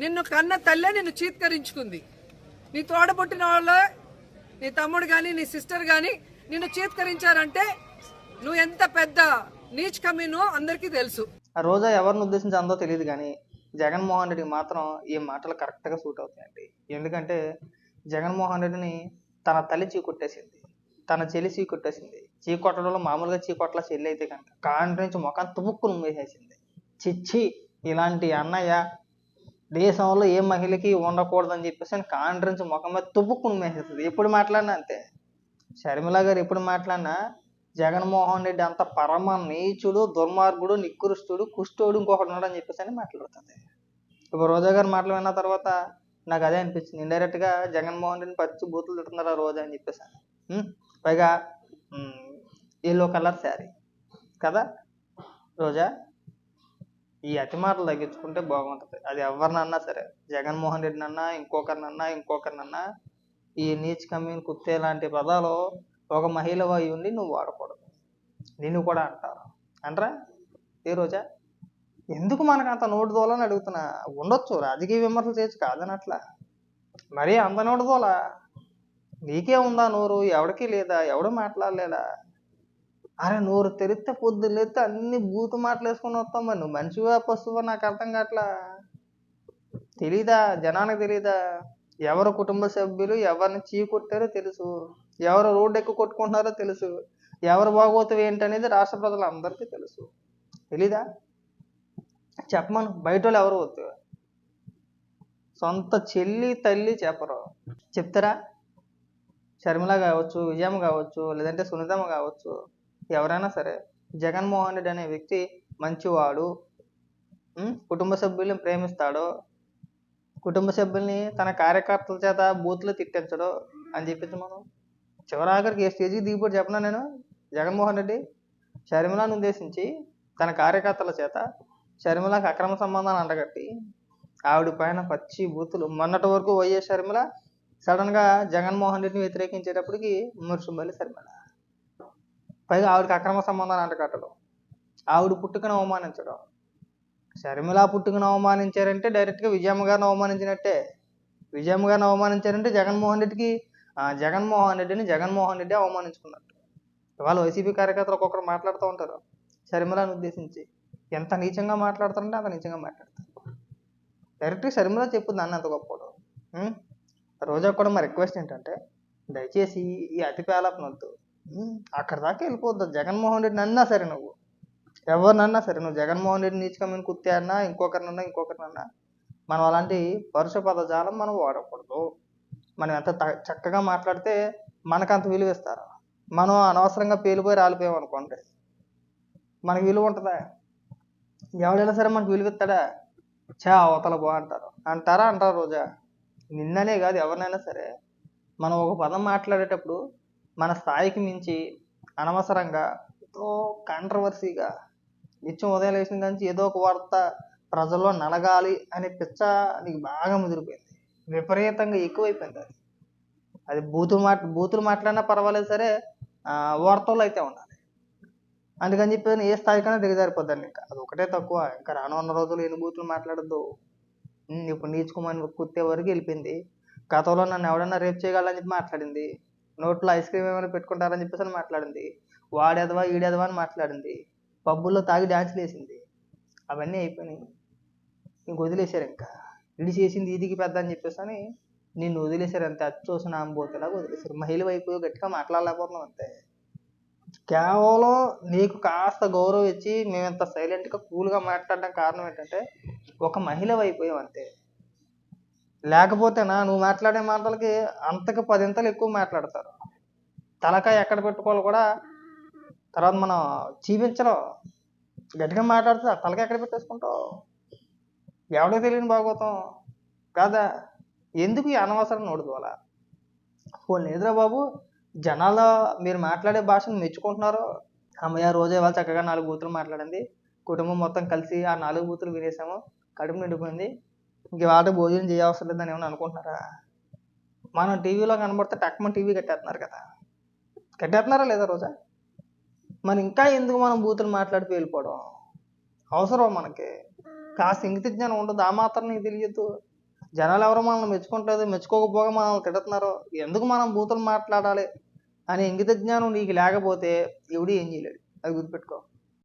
నిన్ను కన్న తల్లే నిన్ను చీత్కరించుకుంది. నీ తోడబుట్టిన వాళ్ళే నీ తమ్ముడు కానీ నీ సిస్టర్ కానీ నిన్ను చీత్కరించారంటే నువ్వు ఎంత పెద్ద నీచ్ కమీనో అందరికీ తెలుసు. ఆ రోజా ఎవరిని ఉద్దేశించి అందో తెలియదు కానీ జగన్మోహన్ రెడ్డికి మాత్రం ఈ మాటలు కరెక్ట్గా సూట్ అవుతాయండి. ఎందుకంటే జగన్మోహన్ రెడ్డిని తన తల్లి చీకొట్టేసింది తన చెల్లి చీకొట్టేసింది చీకొట్టడంలో మామూలుగా చీకొట్ల చెల్లి అయితే కనుక కాంటి నుంచి ముఖం తుముక్కును వేసేసింది చిచ్చి ఇలాంటి అన్నయ్య దేశంలో ఏ మహిళకి ఉండకూడదని చెప్పేసి అని కాండ్రించి ముఖం మీద తుప్పుకుని మేసేస్తుంది. ఎప్పుడు మాట్లాడినా అంతే. షర్మిల గారు ఎప్పుడు మాట్లాడినా జగన్మోహన్ రెడ్డి అంత పరమ నీచుడు దుర్మార్గుడు నికృష్టుడు కుష్ఠోడు ఇంకొకటి ఉన్నాడు అని చెప్పేసి అని మాట్లాడుతుంది. ఇప్పుడు రోజా గారు మాటలు విన్న తర్వాత నాకు అదే అనిపించింది. ఇండైరెక్ట్గా జగన్మోహన్ రెడ్డిని పచ్చి బూతులు తిట్టున్నారు ఆ రోజా అని చెప్పేసి అని. పైగా ఎల్లో కలర్ శారీ. కదా రోజా? ఈ అతి మాటలు తగ్గించుకుంటే బాగుంటుంది. అది ఎవరినన్నా సరే జగన్మోహన్ రెడ్డినన్నా ఇంకొకరినన్నా ఇంకొకరినన్నా ఈ నీచ్ కమ్మీన్ కుత్తే లాంటి పదాలు ఒక మహిళ వాయి ఉండి నువ్వు వాడకూడదు. నిన్ను కూడా అంటారు. అంటారా? ఏ రోజా? ఎందుకు మనకు అంత నోటు దోలని అడుగుతున్నా? ఉండొచ్చు రాజకీయ విమర్శలు చేయొచ్చు కాదనట్లా. మరీ అంత నోటు దోలా? నీకే ఉందా నోరు? ఎవడికి లేదా? ఎవడు మాట్లాడలేదా అరే నోరు తెరిస్తే పొద్దున్న లేస్తే అన్ని బూతు మాటలు వేసుకొని వస్తాం మరి. నువ్వు మనిషివా పశువా నాకు అర్థం కావట్లా? తెలీదా? జనానికి తెలీదా? ఎవరు కుటుంబ సభ్యులు ఎవరిని చీకొట్టారో తెలుసు. ఎవరు రోడ్డు ఎక్కువ కొట్టుకుంటున్నారో తెలుసు. ఎవరు బాగోతం ఏంటనేది రాష్ట్ర ప్రజలందరికీ తెలుసు. తెలీదా? చెప్పమను. బయట వాళ్ళు ఎవరు వద్దు సొంత చెల్లి తల్లి చెప్పరు. చెప్తారా? షర్మిల కావచ్చు విజయమ్మ కావచ్చు లేదంటే సునీతమ్మ కావచ్చు. ఎవరైనా సరే జగన్మోహన్ రెడ్డి అనే వ్యక్తి మంచివాడు కుటుంబ సభ్యుల్ని ప్రేమిస్తాడు కుటుంబ సభ్యుల్ని తన కార్యకర్తల చేత బూతులు తిట్టించడు అని చెప్పేసి మనం చివరాఖరికి ఏ స్టేజ్కి దిగిపోయి చెప్పనా నేను? జగన్మోహన్ రెడ్డి షర్మిలను ఉద్దేశించి తన కార్యకర్తల చేత షర్మిలకు అక్రమ సంబంధాన్ని అండగట్టి ఆవిడ పైన పచ్చి బూతులు. మొన్నటి వరకు వైఎస్ షర్మిల సడన్గా జగన్మోహన్ రెడ్డిని వ్యతిరేకించేటప్పటికి మురుసుంబలి షర్మిల పైగా ఆవిడకి అక్రమ సంబంధాలు అంటకట్టడం ఆవిడ పుట్టుకను అవమానించడం. షర్మిల పుట్టుకను అవమానించారంటే డైరెక్ట్గా విజయమ్మ గారిని అవమానించినట్టే. విజయమ్మ గారిని అవమానించారంటే జగన్మోహన్ రెడ్డికి జగన్మోహన్ రెడ్డిని జగన్మోహన్ రెడ్డి అవమానించుకున్నట్టు. ఇవాళ వైసీపీ కార్యకర్తలు ఒక్కొక్కరు మాట్లాడుతూ ఉంటారు. షర్మిలను ఉద్దేశించి ఎంత నీచంగా మాట్లాడతారంటే అంత నీచంగా మాట్లాడతారు. డైరెక్ట్గా షర్మిల చెప్పుద్ది అన్న అంత గొప్పడు రోజా కూడా మా రిక్వెస్ట్ ఏంటంటే దయచేసి ఈ అతి పేలపనొద్దు అక్కడ దాకా వెళ్ళిపోద్దు. జగన్మోహన్ రెడ్డిని అన్నా సరే నువ్వు. ఎవరినన్నా సరే నువ్వు జగన్మోహన్ రెడ్డి నీచుకమైన కుత్తే అన్నా ఇంకొకరినన్నా ఇంకొకరినన్నా. మనం అలాంటి పరుష పదజాలం మనం వాడకూడదు. మనం ఎంత చక్కగా మాట్లాడితే మనకు అంత విలువ ఇస్తారు. మనం అనవసరంగా పేలిపోయి రాలిపోయాం అనుకోండి. మనకి విలువ ఉంటుందా? ఎవడైనా సరే మనకు విలువ ఇస్తాడా? చా అవతల బా అంటారు. అంటారా? అంటారు రోజా. నిన్ననే కాదు ఎవరినైనా సరే. మనం ఒక పదం మాట్లాడేటప్పుడు మన స్థాయికి మించి అనవసరంగా ఏదో కాంట్రవర్సీగా నిత్యం ఉదయం లేచిన నుంచి ఏదో ఒక వార్త ప్రజల్లో నలగాలి అనే పిచ్చ నీకు బాగా ముదిరిపోయింది. విపరీతంగా ఎక్కువైపోయింది అది. అది బూతులు మాట బూతులు మాట్లాడినా పర్వాలేదు సరే వార్తల్లో అయితే ఉండాలి. అందుకని చెప్పి ఏ స్థాయికైనా దిగజారిపోద్దండి ఇంకా. అది ఒకటే తక్కువ. ఇంకా రానున్న రోజులు ఎన్ని బూతులు మాట్లాడద్దు. ఇప్పుడు నీచుకోమని కుత్తే వరకు వెళ్ళిపోయింది. గతంలో నన్ను ఎవడన్నా రేపు చేయగలని చెప్పి మాట్లాడింది. నోట్లో ఐస్ క్రీమ్ ఏమైనా పెట్టుకుంటారని చెప్పేసి అని మాట్లాడింది. వాడేదవా ఈడేదవా అని మాట్లాడింది. పబ్బుల్లో తాగి డ్యాన్స్లు వేసింది. అవన్నీ అయిపోయినాయి. ఇంక వదిలేశారు ఇంకా. ఇది చేసింది ఇదికి పెద్ద అని చెప్పేసి అని నిన్ను వదిలేశారు అంతే. అచ్చోసిన ఆంబోతేలాగా వదిలేశారు. మహిళ వైపు గట్టిగా మాట్లాడలేకపోతున్నాం అంతే. కేవలం నీకు కాస్త గౌరవం ఇచ్చి మేము ఇంత సైలెంట్గా కూల్గా మాట్లాడడం కారణం ఏంటంటే ఒక మహిళ అయిపోయాం అంతే లేకపోతేనా నువ్వు మాట్లాడే మాటలకి అంతకు పదింతలు ఎక్కువ మాట్లాడతారు. తలకాయ ఎక్కడ పెట్టుకోవాలి కూడా తర్వాత మనం చూపించడం గట్టిగా మాట్లాడితే ఆ తలకాయ ఎక్కడ పెట్టేసుకుంటావు? ఎవడో తెలియని భాగవతం? కాదా? ఎందుకు ఈ అనవసరం నోడుకోవాలా పోనీ లేదురా బాబు జనాల్లో మీరు మాట్లాడే భాషను మెచ్చుకుంటున్నారు. అమ్మయ్య రోజే వాళ్ళు చక్కగా నాలుగు బూతులు మాట్లాడింది. కుటుంబం మొత్తం కలిసి ఆ నాలుగు బూతులు వినేసాము. కడుపు నిండిపోయింది. ఇంక వాళ్ళ భోజనం చేయవసరం లేదని ఏమైనా అనుకుంటున్నారా? మనం టీవీలో కనబడితే టక్మ టీవీ కట్టేస్తున్నారు కదా. కట్టేస్తున్నారా లేదా రోజా? మరి ఇంకా ఎందుకు మనం బూతులు మాట్లాడి వెళ్ళిపోవడం? అవసరం మనకి? కాస్త ఇంగిత జ్ఞానం ఉండదు. ఆ మాత్రం నీకు తెలియదు. జనాలు ఎవరో మనల్ని మెచ్చుకుంటలేదు. మెచ్చుకోకపోగా మనల్ని తిడుతున్నారు. ఎందుకు మనం బూతులు మాట్లాడాలి? అనే ఇంగిత జ్ఞానం నీకు లేకపోతే ఎవడు ఏం చేయలేడు. అది గుర్తుపెట్టుకో.